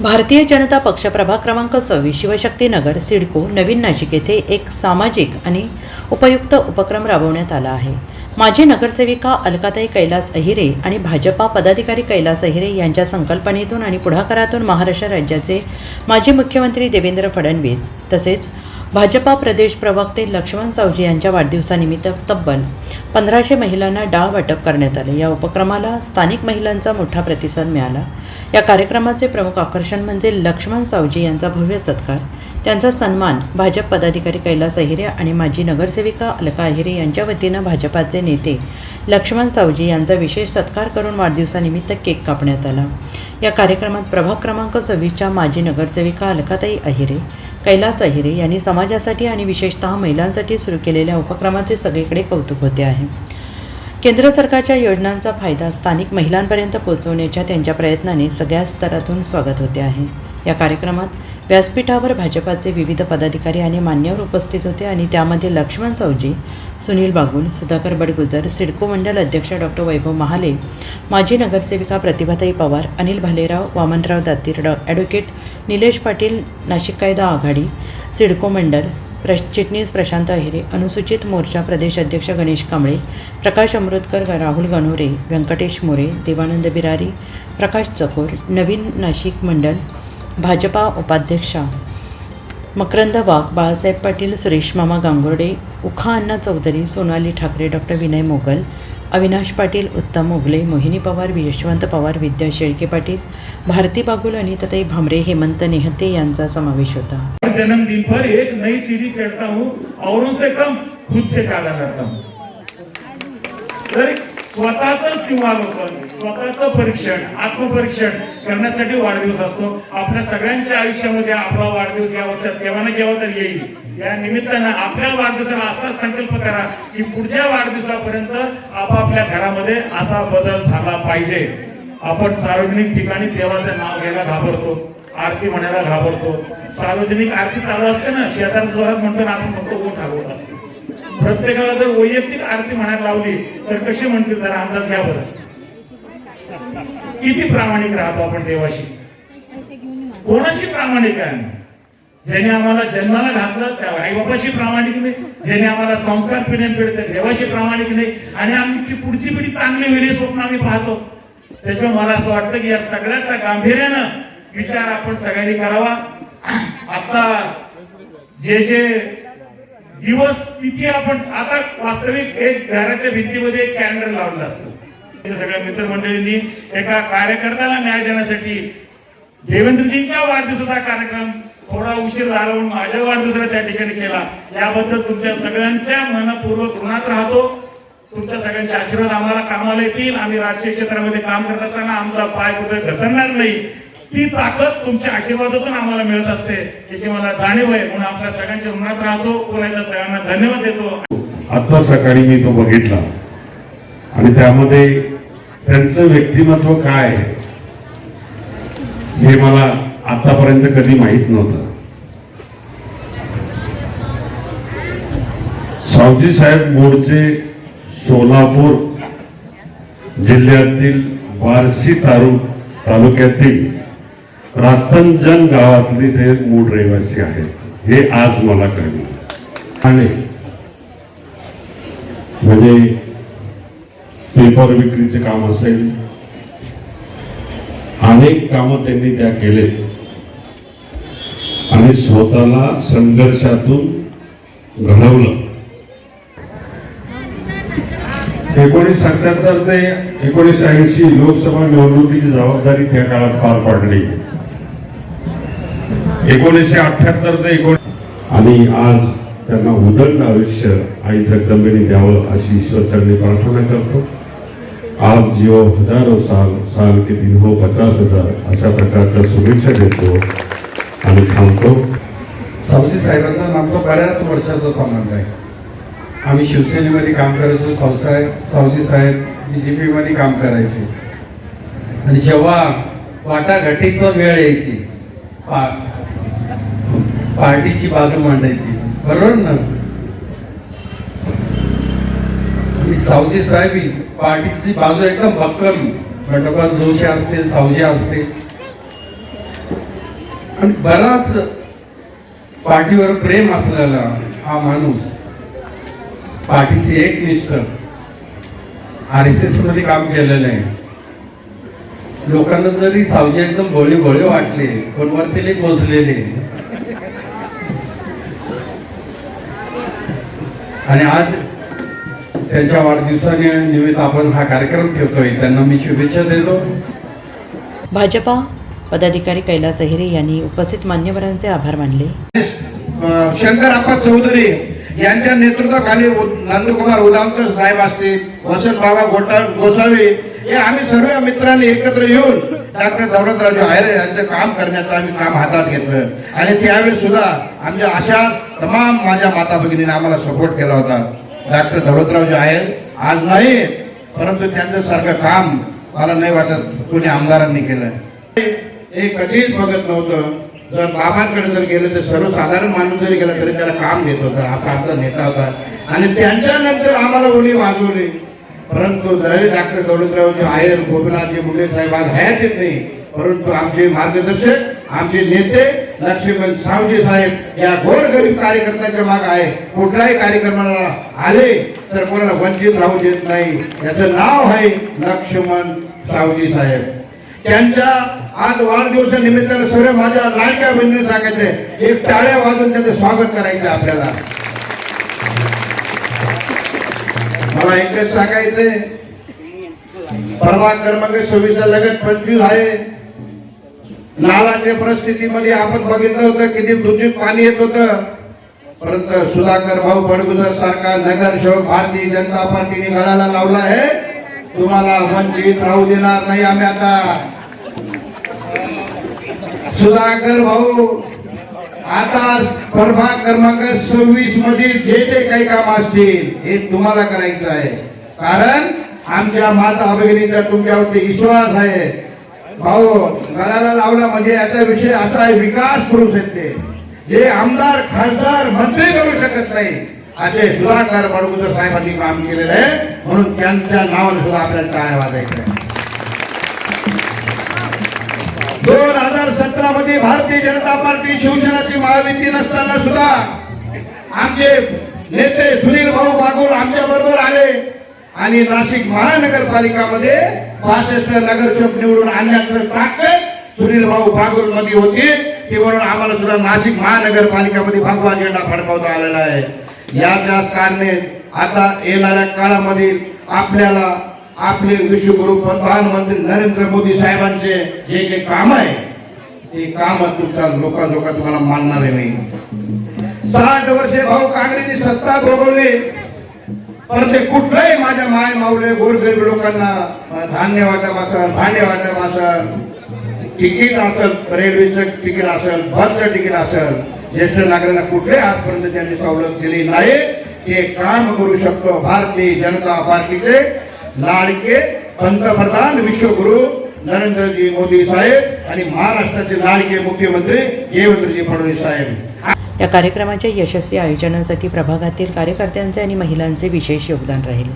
भारतीय जनता पक्ष प्रभाग क्रमांक सव्वीस शिवशक्तीनगर सिडको नवीन नाशिक येथे एक सामाजिक आणि उपयुक्त उपक्रम राबवण्यात आला आहे. माजी नगरसेविका अलकाताई कैलास अहिरे आणि भाजपा पदाधिकारी कैलास अहिरे यांच्या संकल्पनेतून आणि पुढाकारातून महाराष्ट्र राज्याचे माजी मुख्यमंत्री देवेंद्र फडणवीस तसेच भाजपा प्रदेश प्रवक्ते लक्ष्मण सावजी यांच्या वाढदिवसानिमित्त तब्बल पंधराशे महिलांना डाळ वाटप करण्यात आले. या उपक्रमाला स्थानिक महिलांचा मोठा प्रतिसाद मिळाला. या कार्यक्रमाचे प्रमुख आकर्षण म्हणजे लक्ष्मण सावजी यांचा भव्य सत्कार त्यांचा सन्मान भाजप पदाधिकारी कैलास अहिरे आणि माजी नगरसेविका अलका अहिरे यांच्या वतीनं भाजपाचे नेते लक्ष्मण सावजी यांचा विशेष सत्कार करून वाढदिवसानिमित्त केक कापण्यात आला. या कार्यक्रमात प्रभाग क्रमांक सव्वीसच्या माजी नगरसेविका अलकाताई अहिरे कैलास अहिरे यांनी समाजासाठी आणि विशेषतः महिलांसाठी सुरू केलेल्या उपक्रमाचे सगळीकडे कौतुक होते आहे. केंद्र सरकारच्या योजनांचा फायदा स्थानिक महिलांपर्यंत पोहोचवण्याच्या त्यांच्या प्रयत्नाने सगळ्या स्तरातून स्वागत होते आहे. या कार्यक्रमात व्यासपीठावर भाजपाचे विविध पदाधिकारी आणि मान्यवर उपस्थित होते आणि त्यामध्ये लक्ष्मण सावजी सुनील बागुल सुधाकर बडगुजर सिडको मंडल अध्यक्ष डॉक्टर वैभव महाले माजी नगरसेविका प्रतिभाताई पवार अनिल भालेराव वामनराव दातीर डॉ ॲडव्होकेट निलेश पाटील नाशिक कायदा आघाडी सिडको मंडल प्र चिटणीस प्रशांत अहिरे अनुसूचित मोर्चा प्रदेश अध्यक्ष गणेश कांबळे प्रकाश अमृतकर राहुल गणोरे व्यंकटेश मोरे देवानंद बिरारी प्रकाश चकोर नवीन नाशिक मंडल भाजपा उपाध्यक्षा मकरंद वाघ बाळासाहेब पाटील सुरेश मामा गांगुर्डे उखा अण्णा चौधरी सोनाली ठाकरे डॉक्टर विनय मोगल अविनाश पाटील उत्तम मोगले मोहिनी पवार यशवंत पवार विद्या शेळके पाटील भारती बागुल अनिताताई भामरे हेमंत नेहते यांचा समावेश होता. हर जन्मदिन पर एक नई सीढ़ी चढ़ता हूँ औरों से कम खुद से काला करता हूँ. स्वतःच सीमालोकन स्वतःच परीक्षण आत्मपरीक्षण करण्यासाठी वाढदिवस असतो. आपल्या सगळ्यांच्या आयुष्यामध्ये आपला वाढदिवस या वर्षात केव्हा ना केव्हा तर येईल. या निमित्तानं आपल्या वाढदिवसाला असा संकल्प करा की पुढच्या वाढदिवसापर्यंत आपापल्या घरामध्ये असा बदल झाला पाहिजे. आपण सार्वजनिक ठिकाणी देवाचं नाव घ्यायला घाबरतो. आरती म्हणायला घाबरतो. सार्वजनिक आरती चालू असते ना शेतात जोरात म्हणतो ना आपण फक्त ऊन ठाकवत असतो. प्रत्येकाला जर वैयक्तिक आरती म्हणायला लावली तर कशी म्हणतील जरा अंदाज घ्या बरं. किती प्रामाणिक राहतो आपण देवाशी? कोणाशी प्रामाणिक आहे? ज्याने आम्हाला जन्माला घातलं त्या आईबापाशी प्रामाणिक नाही. ज्याने आम्हाला संस्कार पिढ्यान त्या देवाशी प्रामाणिक नाही. आणि आमची पुढची पिढी चांगली होईल स्वप्न आम्ही पाहतो. त्याच्यामुळे मला असं वाटतं की या सगळ्याचा गांभीर्यानं विचार आपण सगळ्यांनी करावा. आता जे जे दिवस किती आपण आता वास्तविक एक घराच्या भिंतीमध्ये एक कॅलेंडर लावलं असतो. सगळ्या मित्रमंडळींनी एका कार्यकर्त्याला न्याय देण्यासाठी देवेंद्रजींच्या वाढदिवसाचा कार्यक्रम थोडा उशीर झाला म्हणून माझ्या वाढदिवसाला त्या ठिकाणी केला. याबद्दल तुमच्या सगळ्यांच्या मनपूर्वक ऋणात राहतो. तुमच्या सगळ्यांचे आशीर्वाद आम्हाला कामाला येतील. आम्ही राजकीय क्षेत्रामध्ये काम करत असताना आमचा पाय कुठे घसरणार नाही. ती ताकद तुमच्या आशीर्वादातून आम्हाला मिळत असते. याची मला जाणीव आहे. म्हणून आपल्या सगळ्यांच्या ऋणात राहतो. पुन्हा सगळ्यांना धन्यवाद देतो. आता सकाळी मी तो बघितला. आणि त्यामध्ये त्यांचं व्यक्तिमत्व काय आहे हे मला आतापर्यंत कधी माहीत नव्हतं. सावजी साहेब मोडचे सोलापूर जिल्ह्यातील बार्शी तारू तालुक्यातील रातंजन गावातली ते मूळ रहिवासी आहेत. हे आज मला कळलं आणि म्हणजे पेपर विक्रीचे काम असेल अनेक कामं त्यांनी त्या केले आणि स्वतःला संघर्षातून घडवलं. एकोणीस सत्याहत्तर ते एकोणीसशे ऐंशी लोकसभा निवडणुकीची जबाबदारी त्या काळात पार पाडली. एकोणीसशे अठ्याहत्तर ते एकोण आणि आज त्यांना उदंड आयुष्य आई जगदंबेने द्यावं अशी ईश्वरचरणी प्रार्थना करतो. आज जिओ हजारो साल साल के दिन हो पचास हजार अशा प्रकारच्या शुभेच्छा देतो आणि थांबतो. सावजी साहेबांचा आमचा बऱ्याच वर्षाचा संबंध आहे. आम्ही शिवसेनेमध्ये काम करायचो सावसाहेब सावजी साहेब बी जे पीमध्ये काम करायचे. आणि जेव्हा वाटाघाटीचा वेळ यायची पार्टीची बाजू मांडायची. बरोबर ना? सावजी साहेब पार्टीची बाजू एकदम भक्कम. बंडोबा जोशी असते सावजी असते आणि बराच पाठीवर प्रेम असलेला हा माणूस पाठीशी एकनिष्ठ आर एस एसमध्ये काम केलेलं आहे. लोकांना जरी सावजी एकदम भोळे भोळे वाटले पण वरतीले पोचलेले आणि आज त्यांच्या वाढदिवसाने निमित्त आपण हा कार्यक्रम ठेवतोय. त्यांना मी शुभेच्छा देतो. भाजपा पदाधिकारी कैलास अहिरे यांनी उपस्थित मान्यवरांचे आभार मानले. अ, शंकरप्पा चौधरी यांच्या नेतृत्वाखाली नंदकुमार उदामकर साहेब असतील वसंत बाबा गोटा गोसावी हे आम्ही सर्व मित्रांनी एकत्र येऊन डॉक्टर दौलतरावजी आयरे यांचं काम करण्याचं आम्ही काम हातात घेतलं. आणि त्यावेळी सुद्धा आमच्या अशा तमाम माझ्या माता भगिनीने आम्हाला सपोर्ट केला होता. डॉक्टर दौलतरावजी आयर आज नाही परंतु त्यांचं सारखं काम मला नाही वाटत कोणी आमदारांनी केलं. हे कधीच बघत नव्हतं. जर बाबांकडे जर गेलं तर सर्वसाधारण माणूस जरी गेला तरी त्याला काम देत होता असा आमचा नेता होता. आणि त्यांच्यानंतर आम्हाला उणी वाजवली. परंतु जरी डॉक्टर दौलतरावजी आयर गोपीनाथजी मुंडे साहेब आज येत नाही परंतु आमचे मार्गदर्शक आमचे नेते लक्ष्मण सावजी साहेब या गोरगरीब कार्यकर्त्यांच्या माग आहे. कुठल्याही कार्यक्रमाला आले तर कोणाला वंचित राहू देत नाही. याचं नाव आहे लक्ष्मण सावजी साहेब. त्यांच्या आज वाढदिवसानिमित्तानं सर्व माझ्या लाडक्या बहिणीने सांगायचे एक टाळ्या वाजून त्यांचं स्वागत करायचं आपल्याला. मला एकच सांगायचंय. परवा क्रमांक सव्वीस लगत पंचवीस आहे. नालाच्या परिस्थितीमध्ये आपण बघितलं होतं किती दूषित पाणी येत होतं. परंतु सुधाकर भाऊ बडगुजर सारखा नगरसेवक भारतीय जनता पार्टीने गळाला लावला आहे. तुम्हाला वंचित राहू देणार नाही आम्ही आता. सुधाकर भाऊ आता प्रभाग क्रमांक सव्वीसमध्ये जे जे काही काम असतील हे तुम्हाला करायचं आहे. कारण आमच्या माता भगिनीचा तुमच्यावरती विश्वास आहे. भाऊ गळाला लावला म्हणजे याचा विषय असा आहे विकास करू शकते जे आमदार खासदार मंत्री करू शकत नाही असे सुधाकर बडगुजर साहेबांनी काम केलेलं आहे. म्हणून त्यांच्या नावाने सुद्धा आपल्याला टाळ्या वाजायचं दोन हजार सतरा मध्ये भारतीय जनता पार्टी शिवसेनाची महायुती नसताना सुद्धा आमचे नेते सुनील भाऊ बागुल आमच्या बरोबर आले आणि नाशिक महानगरपालिकामध्ये पासष्ट नगरसेवक निवडून आणण्याचं ताकद सुनील भाऊ बागुलमध्ये होती. की म्हणून आम्हाला सुद्धा नाशिक महानगरपालिकामध्ये भगवा झेंडा फडकावता आलेला आहे. याच्याच कारणे आता येणाऱ्या काळामध्ये आपल्याला आपले विश्वगुरु प्रधानमंत्री नरेंद्र मोदी साहेबांचे जे काही काम आहे ते काम तुमच्या लोकांजोका तुम्हाला मानणार नाही साठ वर्षे भाऊ काँग्रेसची सत्ता भोगवली. पण ते कुठलंही माझ्या माय माऊले गोरगरीब लोकांना धान्य वाटप असेल भांडे वाटप असेल तिकीट असेल रेल्वेचं तिकीट असेल बसचं तिकीट असेल ज्येष्ठ नागरिकांना कुठले आजपर्यंत त्यांनी सवलत दिली नाही. ते काम करू शकतो भारतीय जनता पार्टीचे लाडके पंतप्रधान विश्वगुरु नरेंद्रजी मोदी साहेब आणि महाराष्ट्राचे लाडके मुख्यमंत्री देवेंद्रजी फडणवीस साहेब. या कार्यक्रमाच्या यशस्वी आयोजनासाठी प्रभागातील कार्यकर्त्यांचे आणि महिलांचे विशेष योगदान राहील.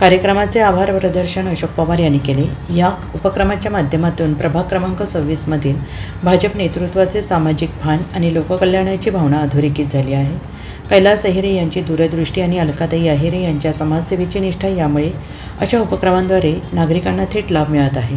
कार्यक्रमाचे आभार प्रदर्शन अशोक पवार यांनी केले. या उपक्रमाच्या माध्यमातून प्रभाग क्रमांक सव्वीसमधील भाजप नेतृत्वाचे सामाजिक भान आणि लोककल्याणाची भावना अधोरेखित झाली आहे. कैलास अहिरे यांची दूरदृष्टी आणि अलकाताई अहिरे यांच्या समाजसेवेची निष्ठा यामुळे अशा उपक्रमांद्वारे नागरिकांना थेट लाभ मिळत आहे.